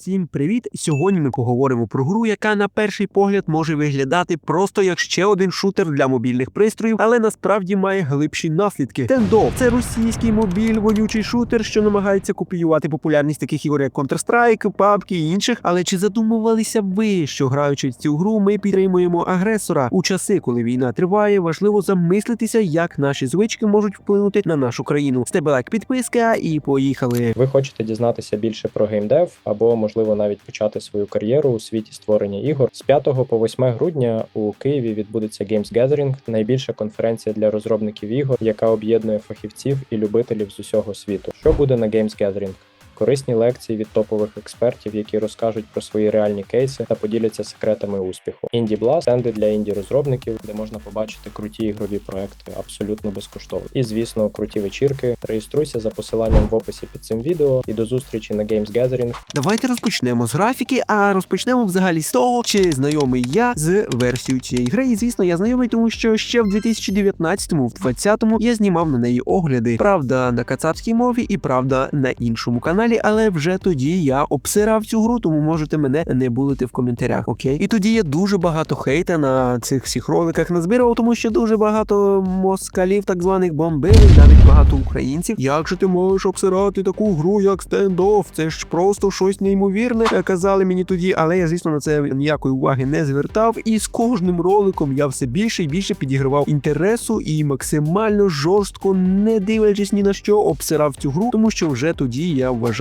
Всім привіт! Сьогодні ми поговоримо про гру, яка на перший погляд може виглядати просто як ще один шутер для мобільних пристроїв, але насправді має глибші наслідки. Тендов це російський мобіль, вонючий шутер, що намагається копіювати популярність таких ігор, як Counter-Strike, PUBG і інших. Але чи задумувалися ви, що граючи в цю гру, ми підтримуємо агресора у часи, коли війна триває, важливо замислитися, як наші звички можуть вплинути на нашу країну. З тебе лайк, підписка і поїхали. Ви хочете дізнатися більше про геймдев або, можливо, навіть почати свою кар'єру у світі створення ігор. З 5 по 8 грудня у Києві відбудеться Games Gathering, найбільша конференція для розробників ігор, яка об'єднує фахівців і любителів з усього світу. Що буде на Games Gathering? Корисні лекції від топових експертів, які розкажуть про свої реальні кейси та поділяться секретами успіху. Інді Blast – стенди для інді розробників, де можна побачити круті ігрові проекти абсолютно безкоштовно. І звісно, круті вечірки. Реєструйся за посиланням в описі під цим відео і до зустрічі на Games Gathering Давайте розпочнемо з графіки, а розпочнемо взагалі з того, чи знайомий я з версією цієї гри. І звісно, я знайомий, тому що ще в 2019-му, в 20-му я знімав на неї огляди. Правда, на кацапській мові і правда на іншому каналі, але вже тоді я обсирав цю гру, тому можете мене не булити в коментарях. Окей, і тоді я дуже багато хейта на цих всіх роликах назбирав, тому що дуже багато москалів, так званих бомбили, навіть багато українців. Як же ти можеш обсирати таку гру, як стендоф? Це ж просто щось неймовірне. е, Казали мені тоді, але я, звісно, на це ніякої уваги не звертав. І з кожним роликом я все більше і більше підігравав інтересу і максимально жорстко, не дивлячись ні на що, обсирав цю гру, тому що вже тоді я вважав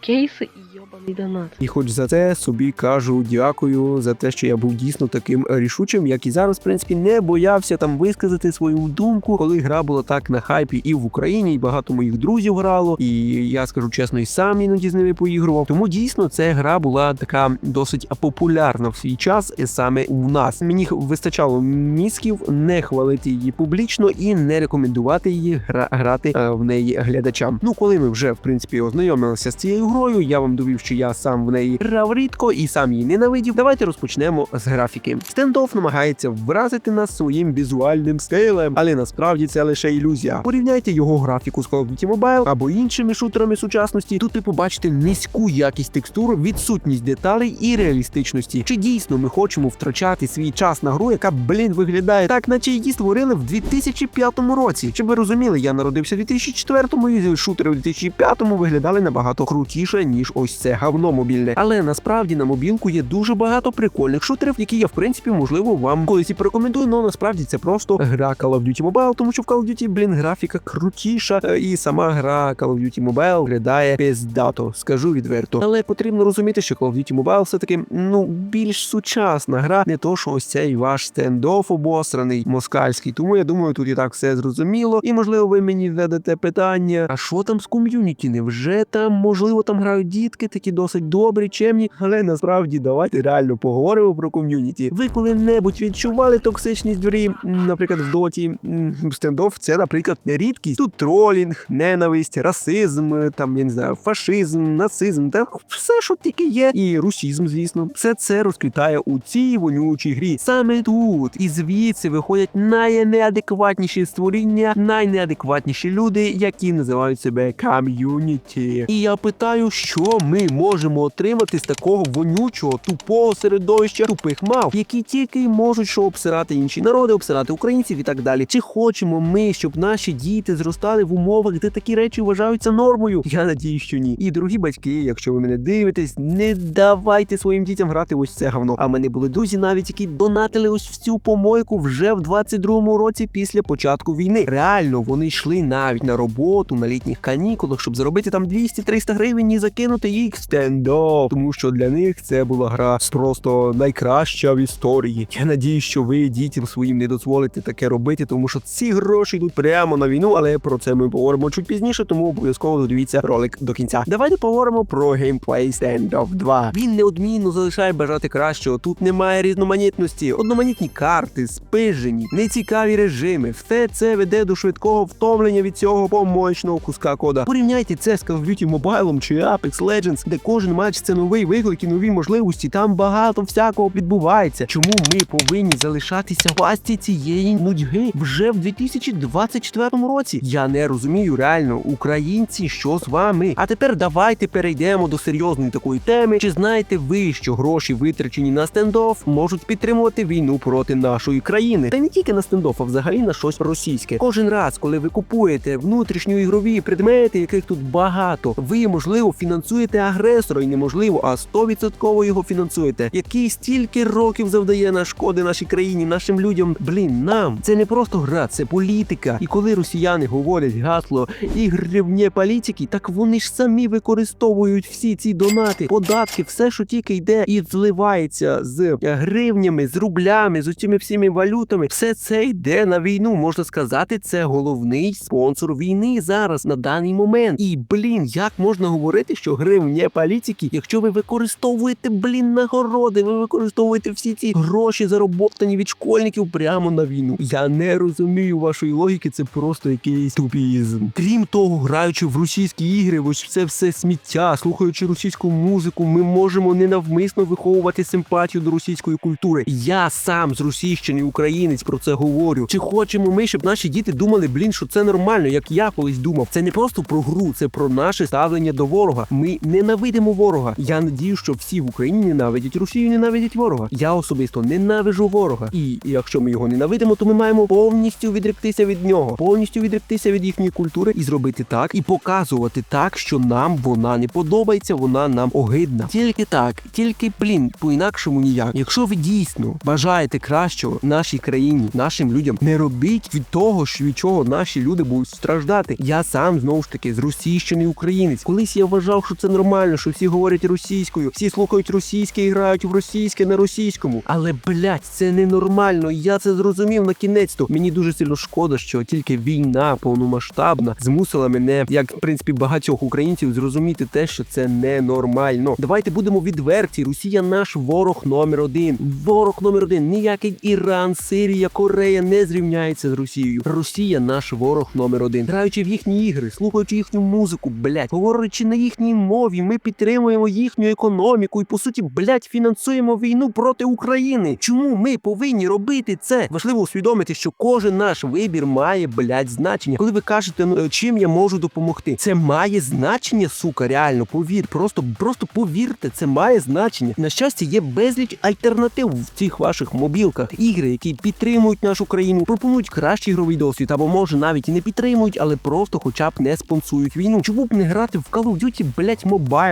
кейси і йобаний донат. І хоч за це собі кажу дякую за те, що я був дійсно таким рішучим, як і зараз, в принципі, не боявся там висказати свою думку, коли гра була так на хайпі і в Україні, і багато моїх друзів грало. І я скажу чесно, і сам іноді з ними поігрував. Тому дійсно ця гра була така досить популярна в свій час, і саме у нас. Мені вистачало мізків не хвалити її публічно і не рекомендувати її гра- грати е, в неї глядачам. Ну, коли ми вже в принципі ознайомилися з цією грою, я вам довів, що я сам в неї грав рідко і сам її ненавидів. Давайте розпочнемо з графіки. Стендоф намагається вразити нас своїм візуальним стилем, але насправді це лише ілюзія. Порівняйте його графіку з Call of Duty Mobile або іншими шутерами сучасності. Тут ви побачите низьку якість текстур, відсутність деталей і реалістичності. Чи дійсно ми хочемо втрачати свій час на гру, яка блін виглядає так, наче її створили в 2005 році? Щоб ви розуміли, я народився в 2004-му і шутери в 2005-му виглядали набагато крутіше ніж ось це говно мобільне. Але насправді на мобілку є дуже багато прикольних шутерів, які я в принципі можливо вам колись і порекомендую. але насправді це просто гра Call of Duty Mobile, тому що в Call of Duty, блін, графіка крутіша, е, і сама гра Call of Duty Mobile виглядає пиздато, скажу відверто. Але потрібно розуміти, що Call of Duty Mobile все таки ну більш сучасна гра, не то що ось цей ваш стендоф обосраний москальський. Тому я думаю, тут і так все зрозуміло. І можливо, ви мені зададете питання: а що там з ком'юніті? Невже там можливо там грають дітки, такі досить добрі, чемні? Але насправді давайте реально поговоримо про ком'юніті. Ви коли-небудь відчували токсичність в наприклад, в доті М, стендоф, це, наприклад, рідкість. Тут тролінг, ненависть, расизм, там я не знаю, фашизм, нацизм, та все, що тільки є, і русізм, звісно, все це розквітає у цій вонючій грі. Саме тут і звідси виходять найнеадекватніші створіння, найнеадекватніші люди, які називають себе ком'юніті. І я питаю, що ми можемо отримати з такого вонючого, тупого середовища тупих мав, які тільки можуть що обсирати інші народи, обсирати українців і так далі. Чи хочемо ми, щоб наші діти зростали в умовах, де такі речі вважаються нормою? Я надію, що ні. І дорогі батьки, якщо ви мене дивитесь, не давайте своїм дітям грати ось це говно. А мене були друзі, навіть які донатили ось в цю помойку вже в 22-му році після початку війни. Реально, вони йшли навіть на роботу на літніх канікулах, щоб заробити там 200-300 гривень і закинути їх стендоп. Тому що для них це була гра просто найкраща в історії. Я надію, що ви дітям своїм не дозволите таке робити, тому що ці гроші йдуть прямо на війну, але про це ми поговоримо чуть пізніше, тому обов'язково додивіться ролик до кінця. Давайте поговоримо про геймплей Standoff 2. Він неодмінно залишає бажати кращого. Тут немає різноманітності, одноманітні карти, спижені, нецікаві режими. Все це веде до швидкого втомлення від цього помоечного куска кода. Порівняйте це з Call of Duty Mobile чи Apex Legends. де кожен матч це новий виклик і нові можливості. Там багато всякого відбувається. Чому ми повинні залишатися в пасті цієї нудьги вже в 2024 році? Я не розумію реально, українці, що з вами? А тепер давайте перейдемо до серйозної такої теми. Чи знаєте ви, що гроші витрачені на стендоф можуть підтримувати війну проти нашої країни? Та не тільки на стендоф, а взагалі на щось російське. Кожен раз, коли ви купуєте внутрішньоігрові предмети, яких тут багато, ви можливо фінансуєте агресора, і неможливо, а 100% його фінансуєте, який стільки років завдає на шкоди нашій країні, нашим людям. Блін, нам це не просто гра, це політика. І коли росіяни говорять гасло ігри вне політики, так вони ж самі використовують всі ці донати, податки, все, що тільки йде і зливається з гривнями, з рублями, з цими всіми валютами. Все це йде на війну. Можна сказати, це головний спонсор війни зараз на даний момент. І блін, як можна говорити, що гривня політики, якщо ви використовуєте блін нагороди, ви використовуєте всі ці гроші зароботані від школьників прямо на війну. Я не розумію вашої логіки, це просто якийсь тупізм. Крім того, граючи в російські ігри, ось це все сміття, слухаючи російську музику, ми можемо ненавмисно виховувати симпатію до російської культури. Я сам з російщини українець про це говорю. Чи хочемо ми, щоб наші діти думали, блін, що це нормально, як я колись думав. Це не просто про гру, це про наше ставлення до ворога. Ми ненавидимо ворога. Я надію, що всі в Україні ненавидять Росію, ненавидять ворога. Я особисто ненавижу ворога. І якщо ми його ненавидимо, то ми маємо повністю відректися від нього, повністю відректися від їхньої культури і зробити так, і показувати так, що нам вона не подобається, вона нам огидна. Тільки так, тільки блін, по-інакшому ніяк. Якщо ви дійсно бажаєте кращого нашій країні, нашим людям, не робіть від того, що від чого наші люди будуть страждати. Я сам знову ж таки з російщини українець. Колись я вважав, що це нормально, що всі говорять російською, всі слухають російське і грають в російське на російському. Але блять, це ненормально. Я це зрозумів на кінець. то Мені дуже сильно шкода, що тільки війна повномасштабна змусила мене, як в принципі багатьох українців, зрозуміти те, що це ненормально. Давайте будемо відверті. Росія наш ворог номер один. Ворог номер один. Ніякий Іран, Сирія, Корея не зрівняється з Росією. Росія наш ворог номер один. Граючи в їхні ігри, слухаючи їхню музику, блять, говорячи на їхній мові, ми підтримуємо їхню економіку і по суті, блять, фінансуємо війну проти України. Чому ми повинні робити це? Важливо усвідомити, що кожен наш вибір має блять значення. Коли ви кажете, ну чим я можу допомогти, це має значення, сука. Реально, повір, просто просто повірте, це має значення. На щастя, є безліч альтернатив в цих ваших мобілках. Ігри, які підтримують нашу країну, пропонують кращий ігровий досвід, або може навіть і не підтримують, але просто, хоча б не спонсують війну. Чому б не грати в Call of Duty, блять,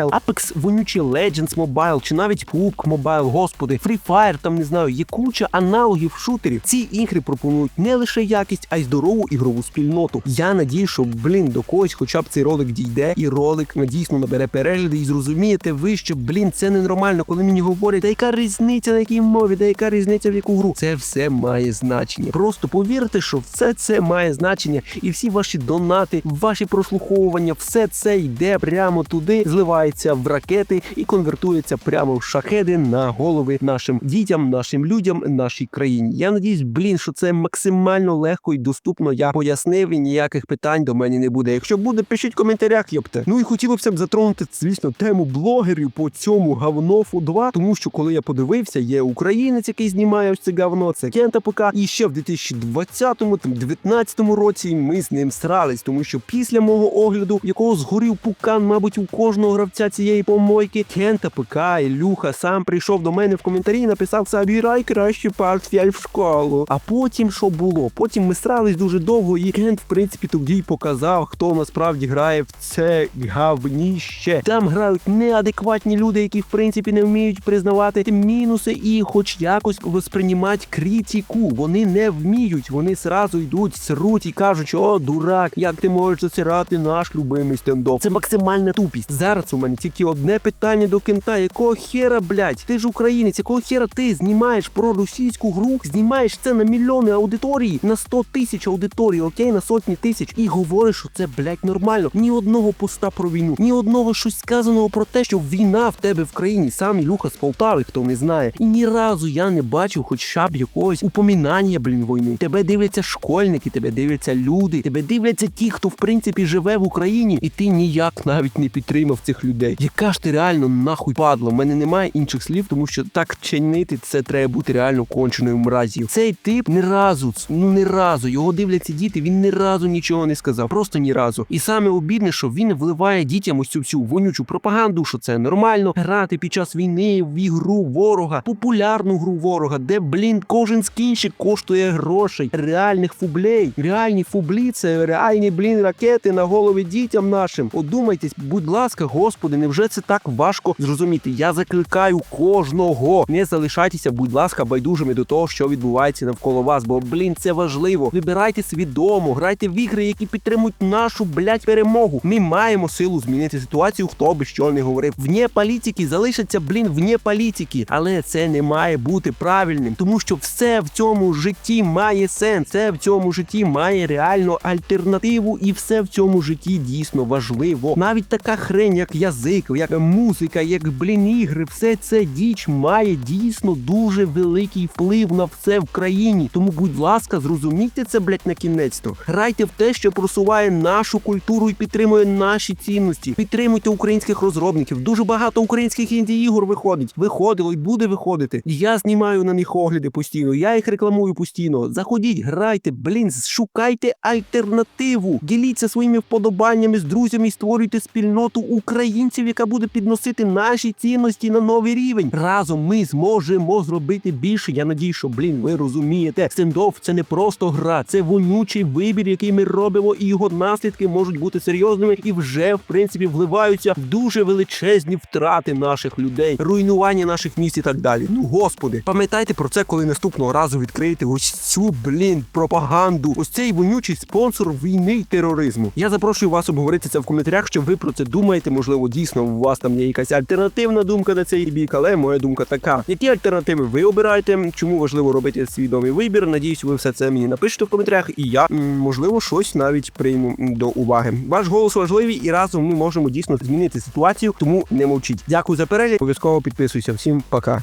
Mobile, Apex вонючий Legends Mobile, чи навіть PUBG Mobile, господи, Free Fire, там не знаю, є куча аналогів шутерів. Ці ігри пропонують не лише якість, а й здорову ігрову спільноту. Я надію, що блін до когось, хоча б цей ролик дійде, і ролик ну, дійсно набере перегляди, і зрозумієте ви, що блін, це ненормально, коли мені говорять, та яка різниця на якій мові, та яка різниця в яку гру. Це все має значення. Просто повірте, що все це має значення, і всі ваші донати, ваші прослуховування, все це йде прямо туди, зливається в ракети і конвертується прямо в шахеди на голови нашим дітям, нашим людям, нашій країні. Я надіюсь, блін, що це максимально легко і доступно. Я пояснив і ніяких питань до мене не буде. Якщо буде, пишіть в коментарях, йопте. Ну і хотілося б затронути, звісно, тему блогерів по цьому говнофу 2, тому що коли я подивився, є українець, який знімає ось це говно, це Кента ПК. І ще в 2020-му, там 19-му році ми з ним срались, тому що після мого огляду, якого згорів пукан, мабуть, у кожного гравця цієї помойки, Кента ПК, Ілюха сам прийшов до мене в коментарі і написав Забірай краще портфель в школу. А потім що було? Потім ми срались дуже довго, і Кент, в принципі, тоді й показав, хто насправді грає в це гавніще. Там грають неадекватні люди, які в принципі не вміють признавати мінуси і, хоч якось восприймати критику. Вони не вміють. Вони сразу йдуть, сруть і кажуть, о, дурак, як ти можеш засирати наш любимий стендоп. Це максимальна тупість. Зараз у мене тільки одне питання до кента. Якого хера, блядь? Ти ж українець, якого хера ти знімаєш про російську гру, знімаєш це на мільйони аудиторії, на 100 тисяч аудиторії, окей, на сотні тисяч, і говориш, що це, блядь, нормально. Ні одного поста про війну, ні одного щось сказаного про те, що війна в тебе в країні. Сам Ілюха з Полтави, хто не знає. І ні разу я не бачив хоча б якогось упомінання, блін, війни. Тебе дивляться школьники, тебе дивляться люди, тебе дивляться ті, хто в принципі живе в Україні, і ти ніяк навіть не підтримав цих цих людей. Яка ж ти реально нахуй падла? У мене немає інших слів, тому що так чинити це треба бути реально конченою мразію. Цей тип ні разу, ну ні разу, його дивляться діти, він ні разу нічого не сказав, просто ні разу. І саме обідне, що він вливає дітям ось цю всю вонючу пропаганду, що це нормально грати під час війни в ігру ворога, популярну гру ворога, де блін кожен скінчик коштує грошей, реальних фублей. Реальні фублі це реальні блін ракети на голови дітям нашим. Одумайтесь, будь ласка, господи, невже це так важко зрозуміти? Я закликаю кожного. Не залишайтеся, будь ласка, байдужими до того, що відбувається навколо вас, бо блін, це важливо. Вибирайте свідомо, грайте в ігри, які підтримують нашу блядь, перемогу. Ми маємо силу змінити ситуацію, хто би що не говорив. Вне політики залишаться, блін, вне політики, але це не має бути правильним, тому що все в цьому житті має сенс. Все в цьому житті має реально альтернативу, і все в цьому житті дійсно важливо. Навіть така хрень, як язик, як музика, як блін ігри, все це діч має дійсно дуже великий вплив на все в країні. Тому, будь ласка, зрозумійте це, блядь, на кінець-то. Грайте в те, що просуває нашу культуру і підтримує наші цінності. Підтримуйте українських розробників. Дуже багато українських інді-ігор виходить. Виходило і буде виходити. Я знімаю на них огляди постійно. Я їх рекламую постійно. Заходіть, грайте, блін, шукайте альтернативу. Діліться своїми вподобаннями з друзями і створюйте спільноту українців, яка буде підносити наші цінності на новий рівень. Разом ми зможемо зробити більше. Я надію, що блін, ви розумієте. Стендофф це не просто гра, це вонючий вибір, який ми робимо, і його наслідки можуть бути серйозними і вже в принципі вливаються в дуже величезні втрати наших людей, руйнування наших міст і так далі. Ну господи, пам'ятайте про це, коли наступного разу відкриєте ось цю блін пропаганду. Ось цей вонючий спонсор війни й тероризму. Я запрошую вас обговорити це в коментарях, що ви про це думаєте. Можливо, дійсно у вас там є якась альтернативна думка на цей бік, але моя думка така: які альтернативи ви обираєте? Чому важливо робити свідомий вибір? Надіюсь, ви все це мені напишете в коментарях, і я можливо щось навіть прийму до уваги. Ваш голос важливий, і разом ми можемо дійсно змінити ситуацію. Тому не мовчіть. Дякую за перегляд. Обов'язково підписуйся. Всім пока.